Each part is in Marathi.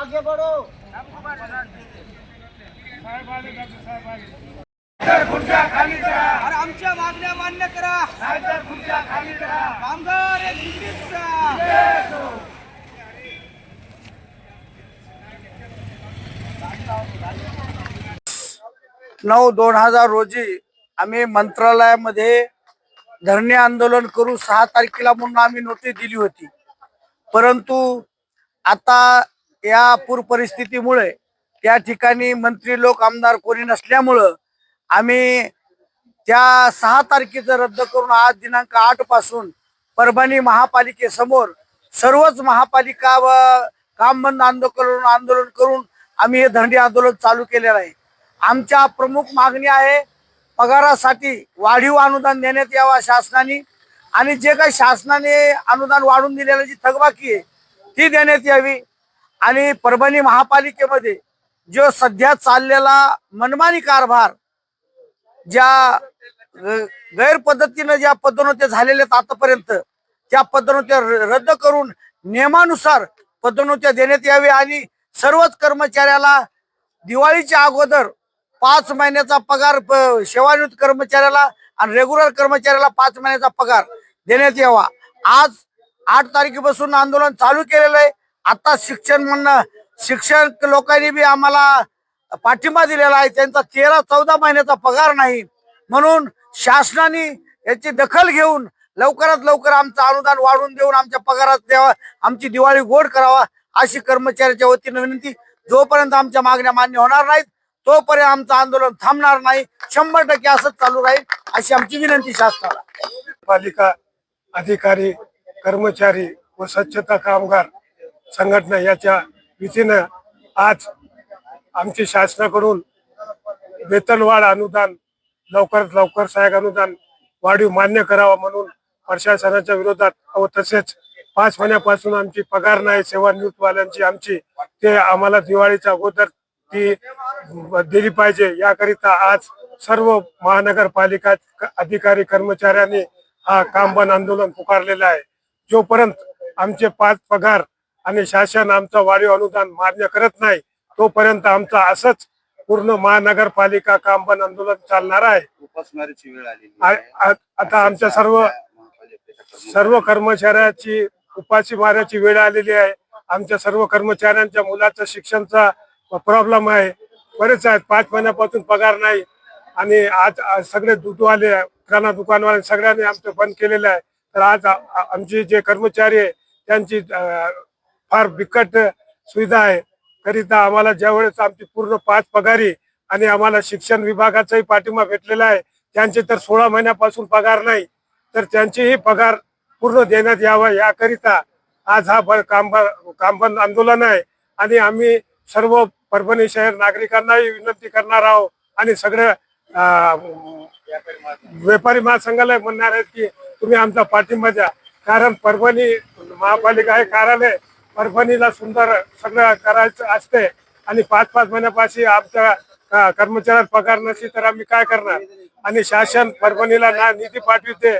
आगे बढ़ो। अरे आमच्या मागण्या मान्य करा. कामगार एक दिवसा. नऊ दोन हजार रोजी आम्ही मंत्रालयामध्ये धरणे आंदोलन करू सहा तारखेला म्हणून आम्ही नोटीस दिली होती. परंतु आता या पूर परिस्थितीमुळे त्या ठिकाणी मंत्री लोक आमदार कोणी नसल्यामुळं आम्ही त्या सहा तारखेचं रद्द करून आज दिनांक आठपासून परभणी महापालिकेसमोर सर्वच महापालिका व काम बंद आंदोलन आंदोलन करून आम्ही हे धरणे आंदोलन चालू केलेलं आहे. आमच्या प्रमुख मागणी आहे पगारासाठी वाढीव अनुदान देण्यात यावा शासनाने आणि जे काही शासनाने अनुदान वाढून दिलेलं जी थकबाकी आहे ती देण्यात यावी. आणि परभणी महापालिकेमध्ये जो सध्या चाललेला मनमानी कारभार ज्या ग- गैरपद्धतीनं ज्या पदोन्नत्या झालेल्या आहेत आतापर्यंत त्या पदोन्नत्या र- रद्द करून नियमानुसार पदोन्नत्या देण्यात यावी आणि सर्वच कर्मचाऱ्याला दिवाळीच्या अगोदर पाच महिन्याचा पगार प- सेवानिवृत्त कर्मचाऱ्याला आणि रेग्युलर कर्मचाऱ्याला पाच महिन्याचा पगार देण्यात यावा. आज आठ तारखेपासून आंदोलन चालू केलेलं आहे. आता शिक्षण म्हणणं शिक्षक लोकांनी बी आम्हाला पाठिंबा दिलेला आहे. त्यांचा तेरा चौदा महिन्याचा पगार नाही. म्हणून शासनाने याची दखल घेऊन लवकरात लवकर आमचं अनुदान वाढवून देऊन आमच्या पगारात द्यावा आमची दिवाळी गोड करावा अशी कर्मचाऱ्याच्या वतीनं विनंती. जोपर्यंत आमच्या मागण्या मान्य होणार नाहीत तोपर्यंत आमचं आंदोलन थांबणार नाही. शंभर टक्के असंच चालू राहील अशी आमची विनंती शासनाला. पालिका अधिकारी कर्मचारी व स्वच्छता कामगार संघटना याच्या वतीनं आज आमची शासनाकडून वेतनवाढ अनुदान लवकरात लवकर सहाय्यक अनुदान वाढीव मान्य करावा म्हणून प्रशासनाच्या विरोधात व तसेच पाच महिन्यापासून आमची पगार नाही सेवानिवृत्तवाल्यांची आमची ते आम्हाला दिवाळीच्या अगोदर ती दिली पाहिजे. याकरिता आज सर्व महानगरपालिका अधिकारी कर्मचाऱ्यांनी हा कामबंद आंदोलन पुकारलेलं आहे. जोपर्यंत आमचे पाच पगार आणि शासन आमचं वाढीव अनुदान मान्य करत नाही तोपर्यंत आमचं असंच पूर्ण महानगरपालिका कामबंद आंदोलन चालणार आहे. आता आमच्या सर्व सर्व कर्मचाऱ्याची उपाशी मारायची वेळ आलेली आहे. आमच्या सर्व कर्मचाऱ्यांच्या मुलाचं शिक्षणचा प्रॉब्लेम आहे. बरेच आहेत पाच महिन्यापासून पगार नाही. आणि आज सगळे दूधवाले किराणा दुकानवाले सगळ्यांनी आमचं बंद केलेलं आहे. तर आज आमचे जे कर्मचारी आहे त्यांची फार बिकट सुविधा आहे. करिता आम्हाला ज्यावेळेस आमची पूर्ण पाच पगारी आणि आम्हाला शिक्षण विभागाचाही पाठिंबा भेटलेला आहे त्यांचे तर सोळा महिन्यापासून पगार नाही तर त्यांचेही पगार पूर्ण देण्यात यावा याकरिता आज हा ब- कामबंद आंदोलन आहे आणि आम्ही सर्व परभणी शहर नागरिकांनाही विनंती करणार आहोत आणि सगळ्या व्यापारी महासंघाला म्हणणार आहेत की तुम्ही आमचा पाठिंबा द्या. कारण परभणी महापालिका हे कार्यालय परभणीला सुंदर सगळं करायचं असते. आणि पाच पाच महिन्यापाशी आमच्या अं, कर्मचाऱ्यात पगार नसली तर आम्ही काय करणार? आणि शासन परभणीला ना निधी पाठविते.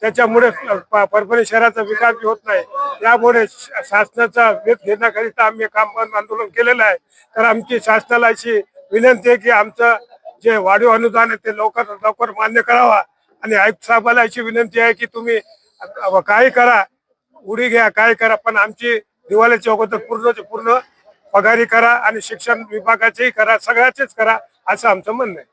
त्याच्यामुळे प- परभणी शहराचा विकास होत नाही. त्यामुळे शासनाचा वेध घेण्याकरिता आम्ही काम आंदोलन केलेलं आहे. तर आमची शासनाला अशी विनंती आहे की आमचं जे वाढीव अनुदान आहे ते लवकर लवकर मान्य करावा. आणि आयुक्त साहेबाला अशी विनंती आहे की तुम्ही काय काही करा. उडी घ्या काय करा. पण आमची दिवाळीच्या अगोदर पूर्णच पूर्ण पगारी करा आणि शिक्षण विभागाचेही करा सगळ्याचेच करा असं आमचं म्हणणं आहे.